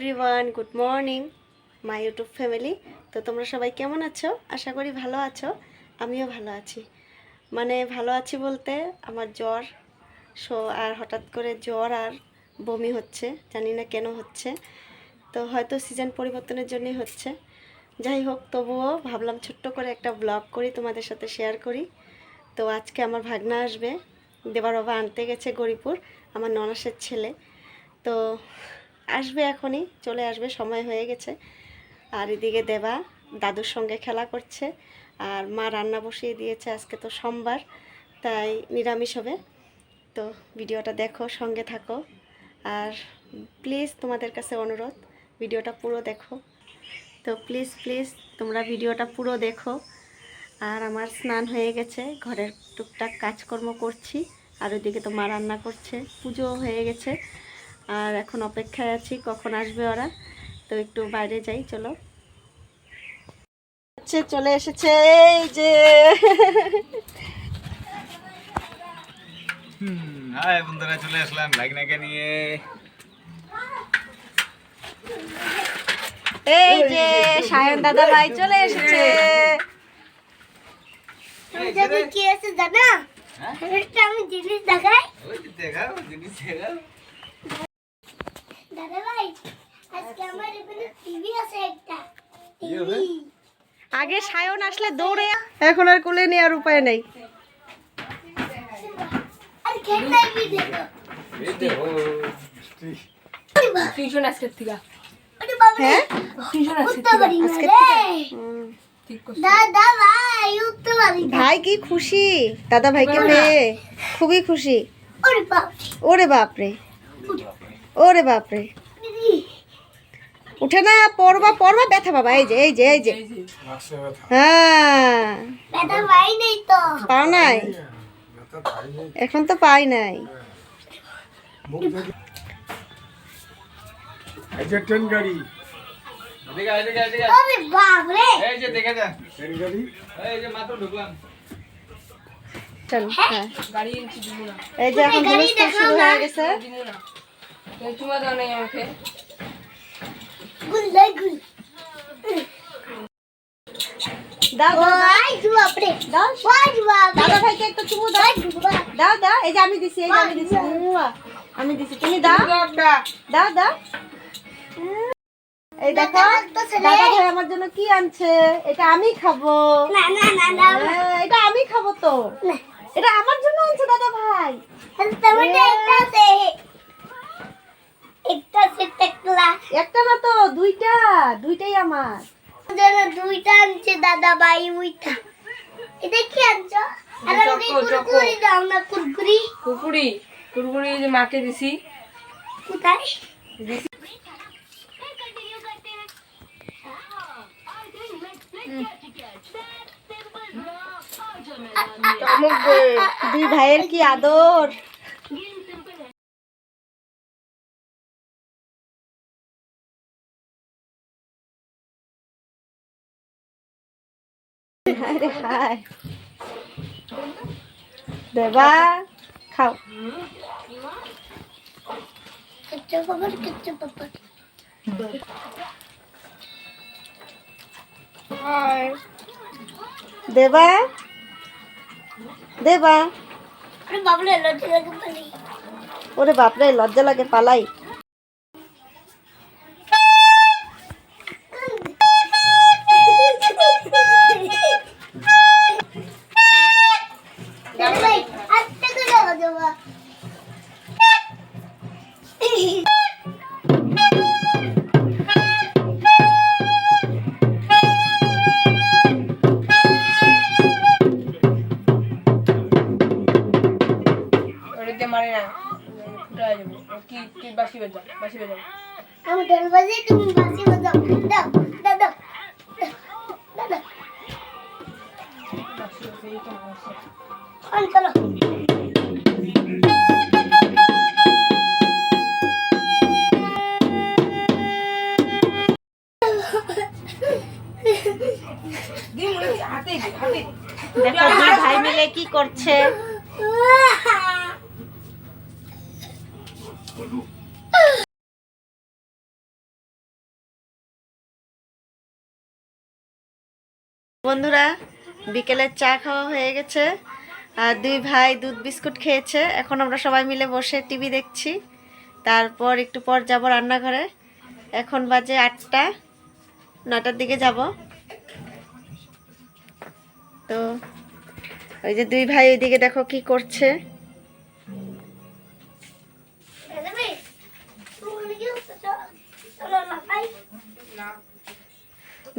Everyone, good morning, my YouTube family. তো তোমরা সবাই কেমন আছো? আশা করি ভালো আছো, আমিও ভালো আছি। মানে ভালো আছি বলতে আমার জ্বর, সো আর হঠাৎ করে জ্বর আর বমি হচ্ছে, জানি না কেন হচ্ছে। তো হয়তো সিজন পরিবর্তনের জন্যই হচ্ছে। যাই হোক, তবুও ভাবলাম ছোট্ট করে একটা ব্লগ করি, তোমাদের সাথে শেয়ার করি। তো আজকে আমার ভাগনা আসবে দেবার বাবা আনতে গেছে গরিপুর আমার ননাসের ছেলে। তো আসবে এখনই, চলে আসবে, সময় হয়ে গেছে। আর এদিকে দেবা দাদুর সঙ্গে খেলা করছে, আর মা রান্না বসিয়ে দিয়েছে আজকে তো সোমবার, তাই নিরামিষ হবে। তো ভিডিওটা দেখো, সঙ্গে থাকো। আর প্লিজ তোমাদের কাছে অনুরোধ, ভিডিওটা পুরো দেখো। তো প্লিজ প্লিজ তোমরা ভিডিওটা পুরো দেখো। আর আমার স্নান হয়ে গেছে, ঘরের টুকটাক কাজকর্ম করছি। আর ওইদিকে তো মা রান্না করছে, পুজো হয়ে গেছে। আর এখন অপেক্ষায় আছি কখন আসবে ওরা? তো একটু বাইরে যাই চলো। হচ্ছে চলে এসেছে এই যে। হাই বন্ধুরা চলে আসলাম ভাগনাকে নিয়ে। এই যে সায়ন দাদা ভাই চলে এসেছে। যদি কি আছে জানা? হ্যাঁ? আমি জিনিস দেখাই। যে দেখাও জিনিস দেখাও। দাদা ভাই আজকে আমার এখানে টিভি আছে একটা। কি হবে? টিভি আগে সায়ন আসলে দৌড়ে এখন আর কোলে নেওয়ার উপায় নেই। হ্যাঁ? ভাই কি খুশি? দাদা ভাইকে পেয়ে খুবই খুশি। বাপ। ওরে বাপরে। ওরে বাপরে। উঠে না পড়বা পড়বা ব্যথা বাবা এই যে এই যে এই যে। হ্যাঁ। পাও নাই এখন তো পাই নাই। এই যে ট্রেন গাড়ি। এদিকে এদিকে এদিকে ওরে বাপ রে এই যে দেখে যা। ট্রেন গাড়ি। এই যে মাত্র ঢুকলাম। চল হ্যাঁ। গাড়ি এনেছি দিব না। এই যে এখন গাড়ি শুরু হয়ে গেছে। চুমা দাও নাই আমাকে। গুল লাই গুল। দাও দাও দাও। ভাই জু আপরে দাও। ভাই জু দাদা ভাইকে একটু চুমু দাও। ভাই জু দাও দাও। এই যে আমি দিছি এই যে আমি দিছি। আমি দিছি। তুমি দাও। দাও দাও এই দেখো দাদা লাগতেছে রে। দাদা ভাই আমার জন্য কি আনছে? এটা আমি খাব। না না না না। এটা আমি খাব তো। এটা আমার জন্য আনছে দাদা ভাই টমেটো একটা আছে একটা আছে টেকলা একটা না তো দুইটা দুইটাই আমার। যেন দুইটা আনছে দাদা ভাই উইটা এটা কি আনছো? আর। কুরকুরি দাও না কুরকুরি। যে মাকে দিছি। কোথায়? অমুক দুই ভাইয়ের কি আদর? হায়। দেবা খাও। দেবা দেবা। ওরে বাপরে লজ্জা লাগে পালাই। বাসি বেজা বাসি বেজা আমি ঢোল বাজিয়ে তুমি বাজাও। দাও বাসি বেজা তো মারছে চলো। করছে। বন্ধুরা, বিকেলে চা খাওয়া হয়ে গেছে। আর দুই ভাই দুধ বিস্কুট খেয়েছে। এখন আমরা সবাই মিলে বসে টিভি দেখছি। তারপর একটু পর যাব রান্নাঘরে। এখন বাজে আটটা নটার দিকে যাব। তো ওই যে দুই ভাই ওইদিকে দেখো কি করছে।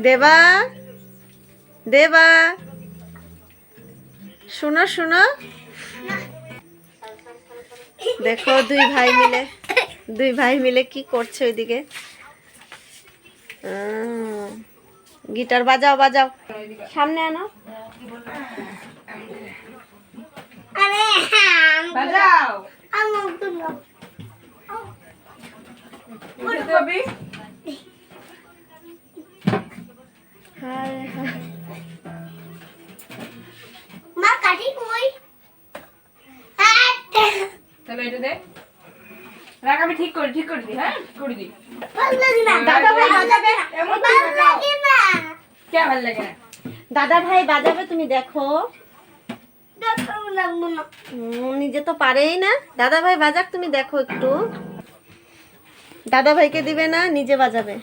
দেবা দেবা। শুনো শুনো। দেখো দুই ভাই মিলে, দুই ভাই মিলে কি করছে ওইদিকে। গিটার বাজাও বাজাও। সামনে আনো। আরে হ্যাঁ বাজাও। আমারগুলো। উঠতে হবে হায় হায়। মা কাটি কই? তবে এটা দে। রাখ আমি ঠিক করে ঠিক করে দিই হ্যাঁ? করে দিই ভালো লাগে না। দাদা ভাই বাজাবে? এমন ভালো লাগে না। কে ভালো লাগে না? দাদা ভাই বাজাবে তুমি দেখো। নিজে তো পারেই না। দাদা ভাই বাজাক তুমি দেখো একটু। দাদা ভাইকে দিবে না, নিজে বাজাবে।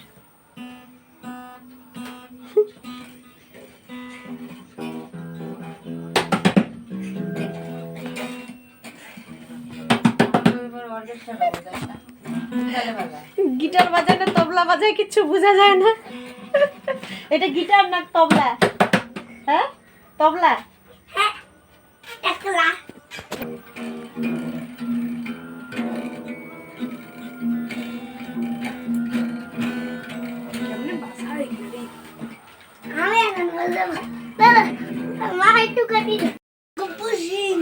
গিটার বাজায় না তবলা বাজায় কিছু বোঝা যায় না। এটা গিটার না তবলা? হ্যাঁ? তবলা? একলা। আমি এখন বললাম দাদা মা একটু কাটি সিং।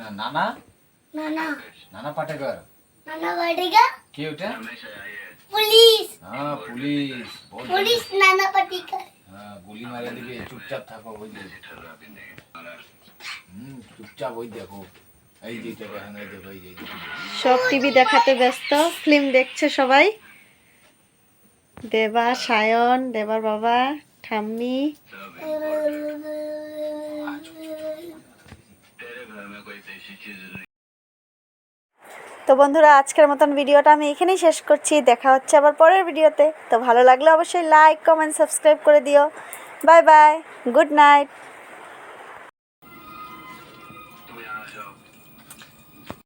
না নানা না না নানা। পাটেকর না না বাড়িগা কে ওটা? পুলিশ। হ্যাঁ পুলিশ। পুলিশ নানা পাটিকা হ্যাঁ গুলি মারে দিবে চুপচাপ থাকো ওই যে। হুম চুপচাপ ওই দেখো। এই যে এই দেখো এই এই যে। সব টিভি দেখাতে ব্যস্ত ফিল্ম দেখছে সবাই। দেবা সায়ন দেবার বাবা ঠাম্মি। তো বন্ধুরা, আজকের মতন ভিডিওটা আমি এখানেই শেষ করছি। দেখা হচ্ছে আবার পরের ভিডিওতে। তো ভালো লাগলে অবশ্যই লাইক কমেন্ট সাবস্ক্রাইব করে দিও। Bye bye good night